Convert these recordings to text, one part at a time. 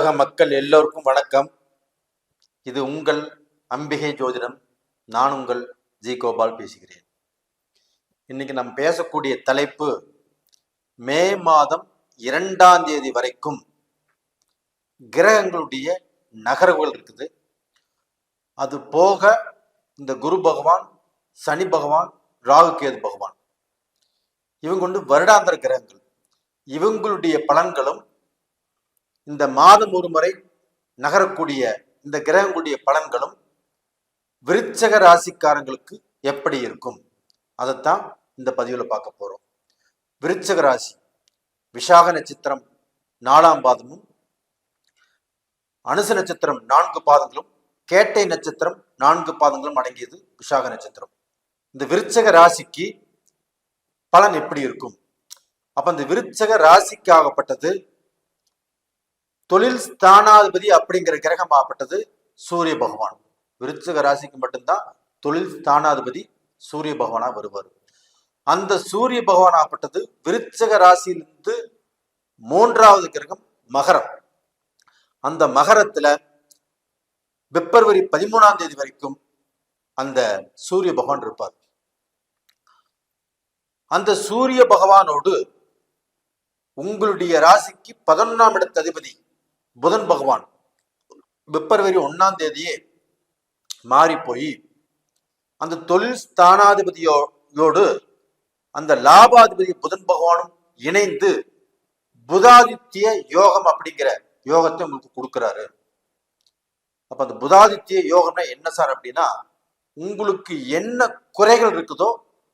உலக மக்கள் எல்லோருக்கும் வணக்கம். இது உங்கள் அம்பிகை ஜோதிடம். நான் உங்கள் ஜி. கோபால் பேசுகிறேன். இன்னைக்கு நாம் பேசக்கூடிய தலைப்பு மே மாதம் இரண்டாம் தேதி வரைக்கும் கிரகங்களுடைய நகர்வுகள் இருக்குது. அது போக இந்த குரு பகவான் சனி பகவான் ராகு கேது பகவான். இவங்க வந்து வருடாந்திர கிரகங்கள். இவங்களுடைய பலன்களும் இந்த மாதம் ஒரு முறை நகரக்கூடிய இந்த கிரகங்களுடைய பலன்களும் விருச்சக ராசிக்காரங்களுக்கு எப்படி இருக்கும்? அதைத்தான் இந்த பதிவில் பார்க்க போறோம். விருச்சக ராசி விசாக நட்சத்திரம் நாலாம் பாதமும் அனுச நட்சத்திரம் நான்கு பாதங்களும் கேட்டை நட்சத்திரம் நான்கு பாதங்களும் அடங்கியது விசாக நட்சத்திரம். இந்த விருச்சக ராசிக்கு பலன் எப்படி இருக்கும்? அப்ப இந்த விருச்சக ராசிக்காகப்பட்டது தொழில் ஸ்தானாதிபதி அப்படிங்கிற கிரகம் ஆகப்பட்டது சூரிய பகவான். விருச்சக ராசிக்கு மட்டும்தான் தொழில் ஸ்தானாதிபதி சூரிய பகவானா வருவார். அந்த சூரிய பகவான் ஆகப்பட்டது விருச்சக ராசியிலிருந்து மூன்றாவது கிரகம் மகரம். அந்த மகரத்துல பிப்ரவரி பதிமூணாம் தேதி வரைக்கும் அந்த சூரிய பகவான் இருப்பார். அந்த சூரிய பகவானோடு உங்களுடைய ராசிக்கு பதினொன்றாம் இடத்து அதிபதி புதன் பகவான் பிப்ரவரி ஒன்னாம் தேதியே மாறி போய் அந்த தொழில் ஸ்தானாதிபதியோடு அந்த லாபாதிபதி புதன் பகவானும் இணைந்து புதாதித்ய யோகம் அப்படிங்கிற யோகத்தை உங்களுக்கு கொடுக்குறாரு. அப்ப அந்த புதாதித்ய யோகம்னா என்ன சார் அப்படின்னா உங்களுக்கு என்ன குறைகள் இருக்குதோ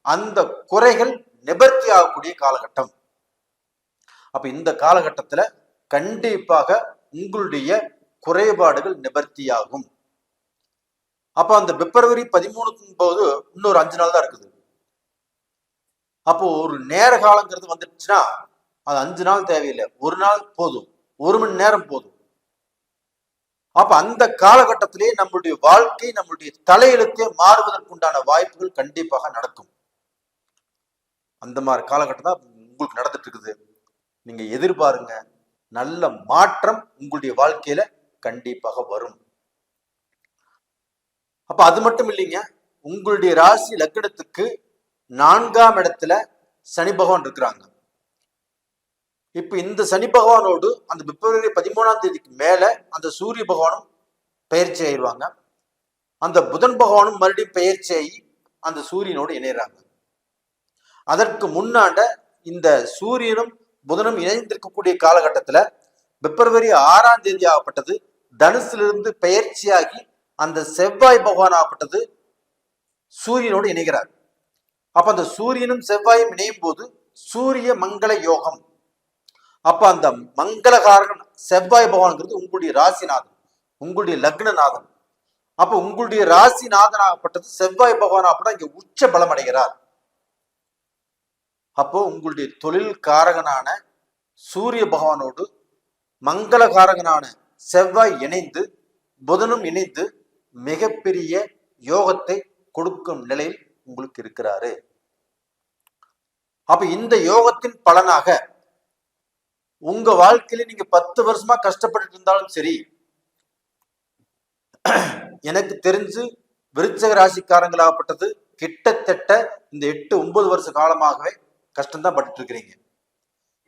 அந்த குறைகள் நிபர்த்தி ஆகக்கூடிய காலகட்டம். அப்ப இந்த காலகட்டத்துல கண்டிப்பாக உங்களுடைய குறைபாடுகள் நிவர்த்தியாகும். அப்போ அந்த பிப்ரவரி பதிமூணுக்கும் போது இன்னொரு அஞ்சு நாள் தான் இருக்குது. அப்போ ஒரு நேர காலங்கிறது வந்துடுச்சுன்னா அது அஞ்சு நாள் தேவையில்லை. ஒரு நாள் போதும். ஒரு மணி நேரம் போதும். அப்ப அந்த காலகட்டத்திலே நம்மளுடைய வாழ்க்கை நம்மளுடைய தலையெழுத்தே மாறுவதற்குண்டான வாய்ப்புகள் கண்டிப்பாக நடக்கும். அந்த மாதிரி காலகட்டம் தான் உங்களுக்கு நடந்துட்டு இருக்குது. நீங்க எதிர்பாருங்க. நல்ல மாற்றம் உங்களுடைய வாழ்க்கையில கண்டிப்பாக வரும். அப்ப அது மட்டும் இல்லைங்க உங்களுடைய ராசி லக்கணத்துக்கு நான்காம் இடத்துல சனி பகவான் இருக்கிறாங்க. இப்ப இந்த சனி பகவானோடு அந்த பிப்ரவரி பதிமூணாம் தேதிக்கு மேல அந்த சூரிய பகவானும் பயிற்சி ஆயிடுவாங்க அந்த புதன் பகவானும் மறுபடியும் பயிற்சி ஆகி அந்த சூரியனோடு இணையறாங்க. அதற்கு முன்னாண்ட இந்த சூரியனும் புதனும் இணைந்திருக்கக்கூடிய காலகட்டத்துல பிப்ரவரி ஆறாம் தேதி ஆகப்பட்டது. தனுசிலிருந்து பெயர்ச்சியாகி அந்த செவ்வாய் பகவான் ஆகப்பட்டது. சூரியனோடு இணைகிறார். அப்ப அந்த சூரியனும் செவ்வாயும் இணையும் போது சூரிய மங்கள யோகம். அப்ப அந்த மங்களகாரகன் செவ்வாய் பகவான்ங்கிறது உங்களுடைய ராசிநாதன் உங்களுடைய லக்னநாதன். அப்ப உங்களுடைய ராசிநாதன் ஆகப்பட்டது செவ்வாய் பகவான் ஆகப்பட்ட இங்க உச்ச பலம் அடைகிறார். அப்போ உங்களுடைய தொழில் காரகனான சூரிய பகவானோடு மங்களகாரகனான செவ்வாய் இணைந்து புதனும் இணைந்து மிகப்பெரிய யோகத்தை கொடுக்கும் நிலையில் உங்களுக்கு இருக்கிறாரு. அப்ப இந்த யோகத்தின் பலனாக உங்க வாழ்க்கையில நீங்க பத்து வருஷமா கஷ்டப்பட்டு இருந்தாலும் சரி எனக்கு தெரிஞ்சு விருச்சக ராசிக்காரங்களாகப்பட்டது கிட்டத்தட்ட இந்த எட்டு ஒன்பது வருஷ காலமாகவே கஷ்டம்தான் பட்டு இருக்கிறீங்க.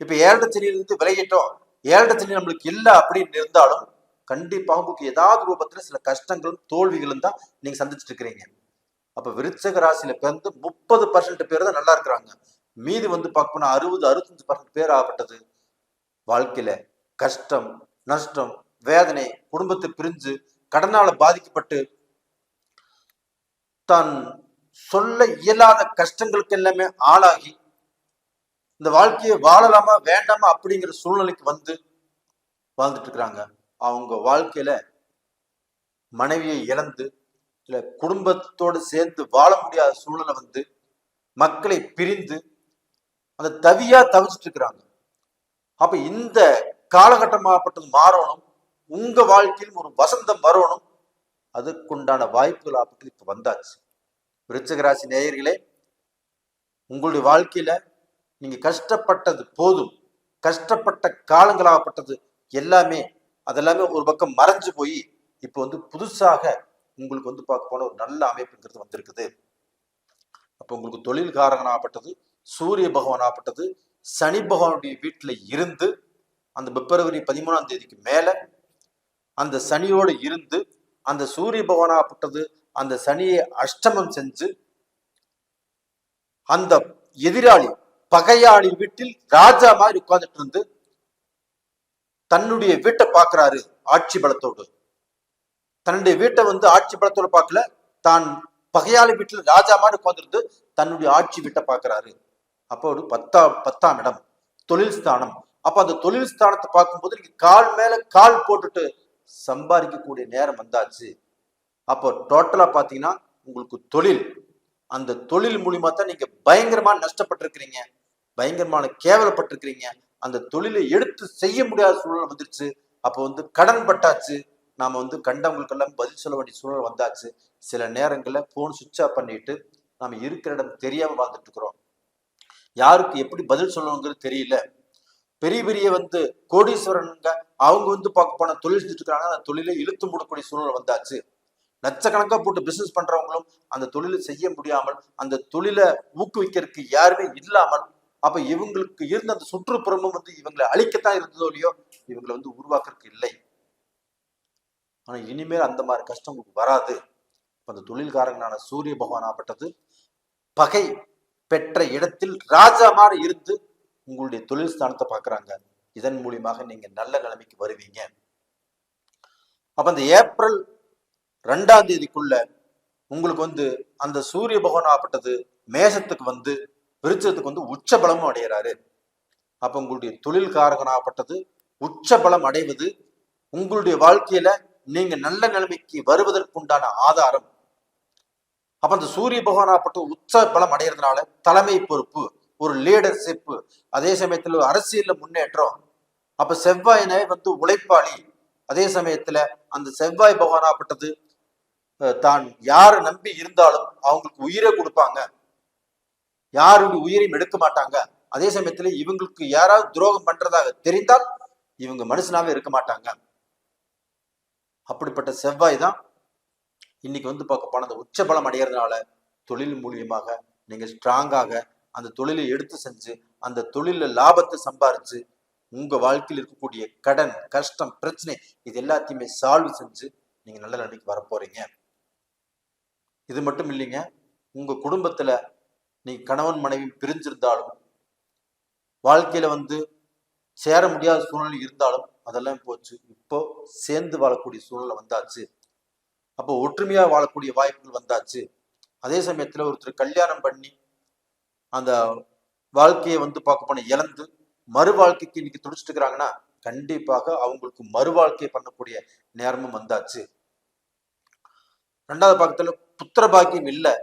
இப்ப ஏழரை சனியிலிருந்து விலகிட்டோம். ஏழரை சனி நம்மளுக்கு இல்லை அப்படின்னு இருந்தாலும் கண்டிப்பாக உங்களுக்கு ஏதாவது ரூபத்துல சில கஷ்டங்களும் தோல்விகளும் தான் நீங்க சந்திச்சுட்டு இருக்கிறீங்க. அப்ப விருச்சக ராசியில பிறந்து முப்பது பர்சன்ட் பேர் தான் நல்லா இருக்கிறாங்க. மீதி வந்து பார்க்கணும் அறுபது அறுபத்தஞ்சு பர்சன்ட் பேர் ஆகப்பட்டது. வாழ்க்கையில கஷ்டம் நஷ்டம் வேதனை குடும்பத்தை பிரிஞ்சு கடனால பாதிக்கப்பட்டு தான் சொல்ல இயலாத கஷ்டங்களுக்கு எல்லாமே ஆளாகி இந்த வாழ்க்கையை வாழலாமா வேண்டாமா அப்படிங்கிற சூழ்நிலைக்கு வந்து வாழ்ந்துட்டு இருக்கிறாங்க அவங்க வாழ்க்கையில மனைவியை இழந்து இல்ல குடும்பத்தோடு சேர்ந்து வாழ முடியாத சூழ்நிலை வந்து மக்களை பிரிந்து அந்த தவியா தவிச்சிட்டு இருக்கிறாங்க அப்ப இந்த காலகட்டமாகப்பட்டது மாறணும் உங்க வாழ்க்கையில் ஒரு வசந்தம் வரணும் அதுக்குண்டான வாய்ப்புகள் அப்படி இப்ப வந்தாச்சு. விருச்சகராசி நேயர்களே உங்களுடைய வாழ்க்கையில நீங்க கஷ்டப்பட்டது போதும். கஷ்டப்பட்ட காலங்களாகப்பட்டது எல்லாமே அதெல்லாமே ஒரு பக்கம் மறைஞ்சு போய் இப்போ வந்து புதுசாக உங்களுக்கு வந்து பார்க்க போன ஒரு நல்ல அமைப்புங்கிறது வந்திருக்குது. அப்போ உங்களுக்கு தொழில் காரகனாகப்பட்டது சூரிய பகவானாகப்பட்டது சனி பகவானுடைய வீட்டில் இருந்து அந்த பிப்ரவரி பதிமூணாம் தேதிக்கு மேல அந்த சனியோடு இருந்து அந்த சூரிய பகவானாகப்பட்டது அந்த சனியை அஷ்டமம் செஞ்சு அந்த எதிராளி பகையாளி வீட்டில் ராஜா மாதிரி உட்கார்ந்துட்டு இருந்து தன்னுடைய வீட்டை பார்க்கிறாரு ஆட்சி பலத்தோடு. தன்னுடைய வீட்டை வந்து ஆட்சி பலத்தோடு பார்க்கல தான் பகையாளி வீட்டில் ராஜா மாதிரி உட்கார்ந்துருந்து தன்னுடைய ஆட்சி வீட்டை பார்க்கிறாரு. அப்போ ஒரு பத்தாம் பத்தாம் இடம் தொழில் ஸ்தானம். அப்ப அந்த தொழில் ஸ்தானத்தை பார்க்கும்போது நீங்க கால் மேல கால் போட்டுட்டு சம்பாதிக்கக்கூடிய நேரம் வந்தாச்சு. அப்போ டோட்டலா பாத்தீங்கன்னா உங்களுக்கு தொழில் அந்த தொழில் மூலியமா தான் நீங்க பயங்கரமா நஷ்டப்பட்டிருக்கிறீங்க. பயங்கரமான கேவலப்பட்டிருக்கிறீங்க. அந்த தொழிலை எடுத்து செய்ய முடியாத சூழல் வந்துருச்சு. அப்போ வந்து கடன் பட்டாச்சு. நாம வந்து கண்டவங்களுக்கெல்லாம் பதில் சொல்ல வேண்டிய சூழல் வந்தாச்சு. சில நேரங்களில் ஃபோன் சுவிட்ச் ஆஃப் பண்ணிட்டு நாம இருக்கிற இடம் தெரியாம வாழ்ந்துட்டு இருக்கிறோம் யாருக்கு எப்படி பதில் சொல்லணுங்கிறது தெரியல. பெரிய பெரிய வந்து கோடீஸ்வரனுங்க அவங்க வந்து பார்க்க போன தொழில் செஞ்சுட்டு இருக்காங்க அந்த தொழிலை இழுத்து மூடக்கூடிய சூழல் வந்தாச்சு. லட்சக்கணக்கா போட்டு பிசினஸ் பண்றவங்களும் அந்த தொழிலை செய்ய முடியாமல் அந்த தொழிலை ஊக்குவிக்கிறதுக்கு யாருமே இல்லாமல் அப்ப இவங்களுக்கு இருந்த அந்த சுற்றுப்புறமும் வந்து இவங்களை அழிக்கத்தான் இருந்ததோ இல்லையோ இவங்களை வந்து உருவாக்குறதுக்கு இல்லை. ஆனா இனிமேல் அந்த மாதிரி கஷ்டம் உங்களுக்கு வராது. அந்த தொழில்காரங்களான சூரிய பகவான் ஆப்பட்டது பகை பெற்ற இடத்தில் ராஜா மாதிரி இருந்து உங்களுடைய தொழில் ஸ்தானத்தை பார்க்கறாங்க. இதன் மூலியமாக நீங்க நல்ல நிலைமைக்கு வருவீங்க. அப்ப அந்த ஏப்ரல் ரெண்டாம் தேதிக்குள்ள உங்களுக்கு வந்து அந்த சூரிய பகவான் ஆப்பட்டது மேசத்துக்கு வந்து விருச்சத்துக்கு வந்து உச்ச பலமும் அடைகிறாரு அப்ப உங்களுடைய தொழில் காரகனாகப்பட்டது உச்ச பலம் அடைவது உங்களுடைய வாழ்க்கையில நீங்க நல்ல நிலைமைக்கு வருவதற்குண்டான ஆதாரம். அப்ப அந்த சூரிய பகவானாகப்பட்ட உச்ச பலம் அடைகிறதுனால தலைமை பொறுப்பு ஒரு லீடர்ஷிப் அதே சமயத்துல ஒரு அரசியல்ல முன்னேற்றம். அப்ப செவ்வாயினை வந்து உழைப்பாளி. அதே சமயத்துல அந்த செவ்வாய் பகவானாகப்பட்டது அஹ், தான் யாரை நம்பி இருந்தாலும் அவங்களுக்கு உயிரை கொடுப்பாங்க. யாருடைய உயிரையும் எடுக்க மாட்டாங்க? அதே சமயத்துல இவங்களுக்கு யாராவது துரோகம் பண்றதாக தெரிந்தால் இவங்க மனுஷனாவே இருக்க மாட்டாங்க. அப்படிப்பட்ட செவ்வாய் தான் இன்னைக்கு வந்து பார்க்க போன அந்த உச்சபலம் அடைகிறதுனால தொழில் மூலியமாக நீங்க ஸ்ட்ராங்காக அந்த தொழிலை எடுத்து செஞ்சு அந்த தொழில லாபத்தை சம்பாரிச்சு உங்க வாழ்க்கையில் இருக்கக்கூடிய கடன் கஷ்டம் பிரச்சனை இது எல்லாத்தையுமே சால்வ் செஞ்சு நீங்க நல்ல நிலைமைக்கு வர போறீங்க இது மட்டும் இல்லைங்க உங்க குடும்பத்துல நீ கணவன் மனைவி பிரிஞ்சிருந்தாலும் வாழ்க்கையில வந்து சேர முடியாத சூழ்நிலை இருந்தாலும் அதெல்லாம் போச்சு. இப்போ சேர்ந்து வாழக்கூடிய சூழ்நிலை வந்தாச்சு. அப்போ ஒற்றுமையா வாழக்கூடிய வாய்ப்புகள் வந்தாச்சு. அதே சமயத்துல ஒருத்தர் கல்யாணம் பண்ணி அந்த வாழ்க்கையை வந்து பார்க்க போன இழந்து மறு வாழ்க்கைக்கு இன்னைக்கு துடிச்சிட்டு இருக்கிறாங்கன்னா கண்டிப்பாக அவங்களுக்கு மறு வாழ்க்கையை பண்ணக்கூடிய நேரமும் வந்தாச்சு. ரெண்டாவது பக்கத்துல புத்திர பாக்கியம் இல்லை.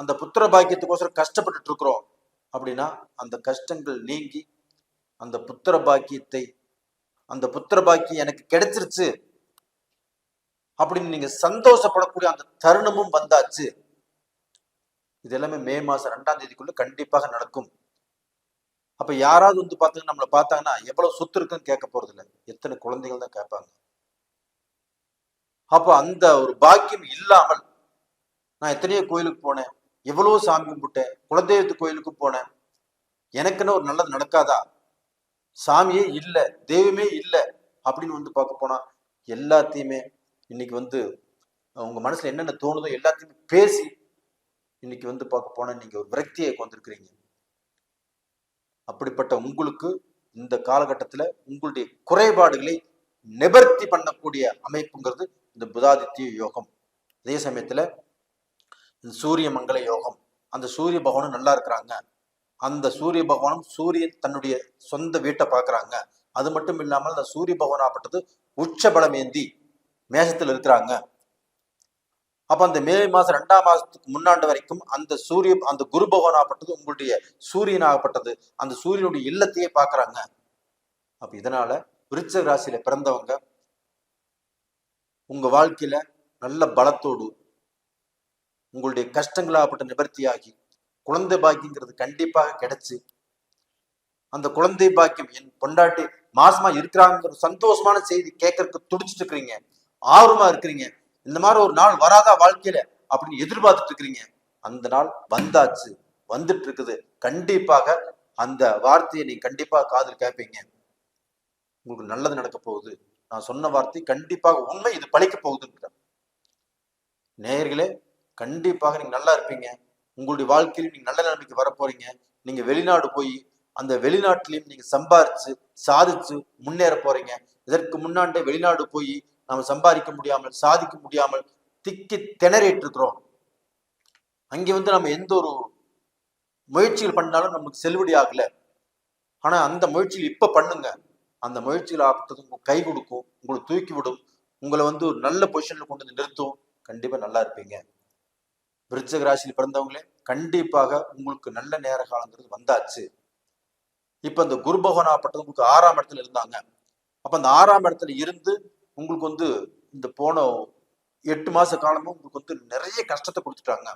அந்த புத்திர பாக்கியத்துக்கோசரம் கஷ்டப்பட்டுட்டு இருக்கிறோம் அப்படின்னா அந்த கஷ்டங்கள் நீங்கி அந்த புத்திர பாக்கியத்தை அந்த புத்திர பாக்கியம் எனக்கு கிடைச்சிருச்சு அப்படின்னு நீங்க சந்தோஷப்படக்கூடிய அந்த தருணமும் வந்தாச்சு. இது எல்லாமே மே மாசம் ரெண்டாம் தேதிக்குள்ள கண்டிப்பாக நடக்கும். அப்ப யாராவது வந்து பார்த்தாங்க நம்மளை பார்த்தாங்கன்னா எவ்வளவு சொத்து இருக்குன்னு கேட்க போறது இல்லை எத்தனை குழந்தைகள் தான் கேட்பாங்க. அப்ப அந்த ஒரு பாக்கியம் இல்லாமல் நான் எத்தனையோ கோயிலுக்கு போனேன். எவ்வளோ சாமி கும்பிட்டேன். குலதெய்வத்து கோயிலுக்கு போனேன். எனக்குன்னு ஒரு நல்லது நடக்காதா? சாமியே இல்லை தெய்வமே இல்லை அப்படின்னு வந்து பார்க்க போனா எல்லாத்தையுமே இன்னைக்கு வந்து உங்க மனசுல என்னென்ன தோணுதோ எல்லாத்தையுமே பேசி இன்னைக்கு வந்து பார்க்க போனா நீங்க ஒரு விரக்தியை கொண்டிருக்கிறீங்க. அப்படிப்பட்ட உங்களுக்கு இந்த காலகட்டத்தில் உங்களுடைய குறைபாடுகளை நிவர்த்தி பண்ணக்கூடிய அமைப்புங்கிறது இந்த புதாதித்ய யோகம். அதே சமயத்தில் இந்த சூரிய மங்கள யோகம். அந்த சூரிய பகவானும் நல்லா இருக்கிறாங்க. அந்த சூரிய பகவானும் சூரியன் தன்னுடைய சொந்த வீட்டை பார்க்கறாங்க. அது மட்டும் இல்லாமல் அந்த சூரிய பகவான் ஆப்பட்டது உச்ச பலம் ஏந்தி மேஷத்தில் இருக்கிறாங்க. அப்போ அந்த மே மாசம் ரெண்டாம் மாசத்துக்கு முன்னாண்டு வரைக்கும் அந்த சூரிய அந்த குரு பகவான் ஆகப்பட்டது உங்களுடைய சூரியன் ஆகப்பட்டது. அந்த சூரியனுடைய இல்லத்தையே பார்க்கறாங்க. அப்போ இதனால விருச்சக ராசியில பிறந்தவங்க உங்க வாழ்க்கையில நல்ல பலத்தோடு உங்களுடைய கஷ்டங்களாகப்பட்ட நிவர்த்தியாகி குழந்தை பாக்கியங்கிறது கண்டிப்பாக கிடைச்சு. அந்த குழந்தை பாக்கியம் என் பொண்டாட்டி மாசமா இருக்கிறாங்கிற சந்தோஷமான செய்தி கேட்கறதுக்கு துடிச்சிட்டு இருக்கிறீங்க ஆர்வமா இருக்கிறீங்க. இந்த மாதிரி ஒரு நாள் வராதா வாழ்க்கையில அப்படின்னு எதிர்பார்த்துட்டு இருக்கிறீங்க அந்த நாள் வந்தாச்சு. வந்துட்டு இருக்குது கண்டிப்பாக அந்த வார்த்தையை நீங்க கண்டிப்பா காதில் கேட்பீங்க உங்களுக்கு நல்லது நடக்க போகுது. நான் சொன்ன வார்த்தை கண்டிப்பாக உண்மை இது பழிக்க போகுதுன்ற நேயர்களே கண்டிப்பாக நீங்க நல்லா இருப்பீங்க. உங்களுடைய வாழ்க்கையிலும் நீங்க நல்ல நிலைமைக்கு வர போறீங்க நீங்க வெளிநாடு போய் அந்த வெளிநாட்டிலையும் நீங்க சம்பாரிச்சு சாதிச்சு முன்னேற போறீங்க. இதற்கு முன்னாண்டே வெளிநாடு போய் நம்ம சம்பாதிக்க முடியாமல் சாதிக்க முடியாமல் திக்கி திணறிட்டு இருக்கிறோம் அங்கே வந்து நம்ம எந்த ஒரு முயற்சிகள் பண்ணாலும் நமக்கு செல்லுபடி ஆகல. ஆனா அந்த முயற்சிகள் இப்ப பண்ணுங்க. அந்த முயற்சிகள் ஆப்பட்டது உங்களுக்கு கை கொடுக்கும் உங்களை தூக்கி விடும். உங்களை வந்து ஒரு நல்ல பொசிஷன்ல கொண்டு வந்து நிறுத்தும். கண்டிப்பா நல்லா இருப்பீங்க. விருச்சக ராசியில் பிறந்தவங்களே கண்டிப்பாக உங்களுக்கு நல்ல நேர காலங்கிறது வந்தாச்சு. இப்ப இந்த குரு பகவான் ஆப்பட்டது உங்களுக்கு ஆறாம் இடத்துல இருந்தாங்க. அப்ப அந்த ஆறாம் இடத்துல இருந்து உங்களுக்கு வந்து இந்த போன எட்டு மாச காலமும் உங்களுக்கு வந்து நிறைய கஷ்டத்தை கொடுத்துட்டாங்க.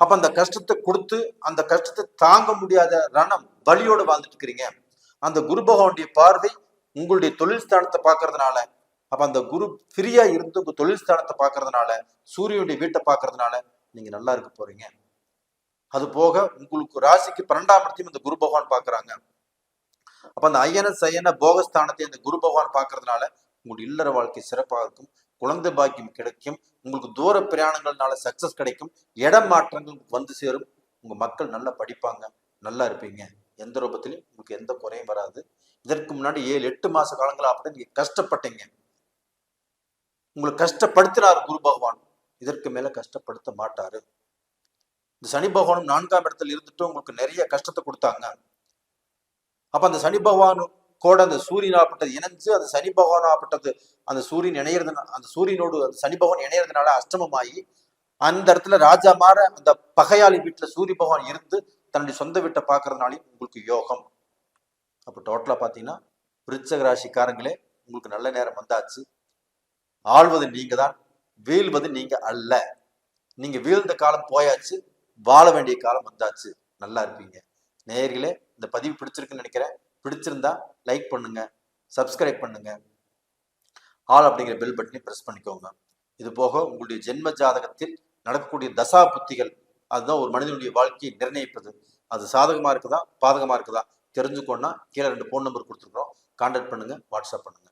அப்ப அந்த கஷ்டத்தை கொடுத்து அந்த கஷ்டத்தை தாங்க முடியாத ரணம் வலியோட வாழ்ந்துட்டு இருக்கிறீங்க. அந்த குரு பகவானுடைய பார்வை உங்களுடைய தொழில் ஸ்தானத்தை பார்க்கறதுனால அப்போ அந்த குரு ஃப்ரீயா இருந்து உங்க தொழில் ஸ்தானத்தை பார்க்கறதுனால சூரியனுடைய வீட்டை பார்க்கறதுனால நீங்க நல்லா இருக்க போறீங்க. அது போக உங்களுக்கு ராசிக்கு பன்னெண்டாம் இடத்தையும் இந்த குரு பகவான் பார்க்கறாங்க. அப்ப அந்த ஐயன சயன போகஸ்தானத்தை இந்த குரு பகவான் பார்க்கறதுனால உங்களுடைய இல்லற வாழ்க்கை சிறப்பாக இருக்கும். குழந்தை பாக்கியம் கிடைக்கும். உங்களுக்கு தூர பிரயாணங்கள்னால சக்சஸ் கிடைக்கும். இடம் மாற்றங்கள் வந்து சேரும். உங்க மக்கள் நல்லா படிப்பாங்க. நல்லா இருப்பீங்க. எந்த ரூபத்திலையும் உங்களுக்கு எந்த குறையும் வராது. இதற்கு முன்னாடி ஏழு எட்டு மாச காலங்களா அப்படி நீங்க கஷ்டப்பட்டீங்க. உங்களை கஷ்டப்படுத்தினார் குரு பகவான். இதற்கு மேல கஷ்டப்படுத்த மாட்டாரு. இந்த சனி பகவானும் நான்காம் இடத்துல இருந்துட்டு உங்களுக்கு நிறைய கஷ்டத்தை கொடுத்தாங்க. அப்ப அந்த சனி பகவான் கூட அந்த சூரியன் ஆப்பட்டது இணைஞ்சு அந்த சனி பகவான் ஆப்பட்டது அந்த சூரியன் இணையிறது அந்த சூரியனோடு அந்த சனி பகவான் இணையறதுனால அஷ்டமமாயி அந்த இடத்துல ராஜா மாற அந்த பகையாளி வீட்டுல சூரிய பகவான் இருந்து தன்னுடைய சொந்த வீட்டை பார்க்கறதுனாலையும் உங்களுக்கு யோகம். அப்போ டோட்டலா பாத்தீங்கன்னா விருச்சக ராசிக்காரங்களே உங்களுக்கு நல்ல நேரம் வந்தாச்சு. ஆழ்வது நீங்க தான் வீழ்வது நீங்க அல்ல. நீங்க வீழ்ந்த காலம் போயாச்சு வாழ வேண்டிய காலம் வந்தாச்சு. நல்லா இருப்பீங்க. நேர்களே இந்த பதிவு பிடிச்சிருக்குன்னு நினைக்கிறேன். பிடிச்சிருந்தா லைக் பண்ணுங்க சப்ஸ்கிரைப் பண்ணுங்க. ஆல் அப்படிங்கிற பெல் பட்டனை ப்ரெஸ் பண்ணிக்கோங்க. இது போக உங்களுடைய ஜென்ம ஜாதகத்தில் நடக்கக்கூடிய தசா புத்திகள் அதுதான் ஒரு மனிதனுடைய வாழ்க்கையை நிர்ணயிப்பது. அது சாதகமாக இருக்குதா? பாதகமாக இருக்குதா? தெரிஞ்சுக்கோன்னா கீழே ரெண்டு ஃபோன் நம்பர் கொடுத்துருக்குறோம். கான்டாக்ட் பண்ணுங்க வாட்ஸ்அப் பண்ணுங்கள்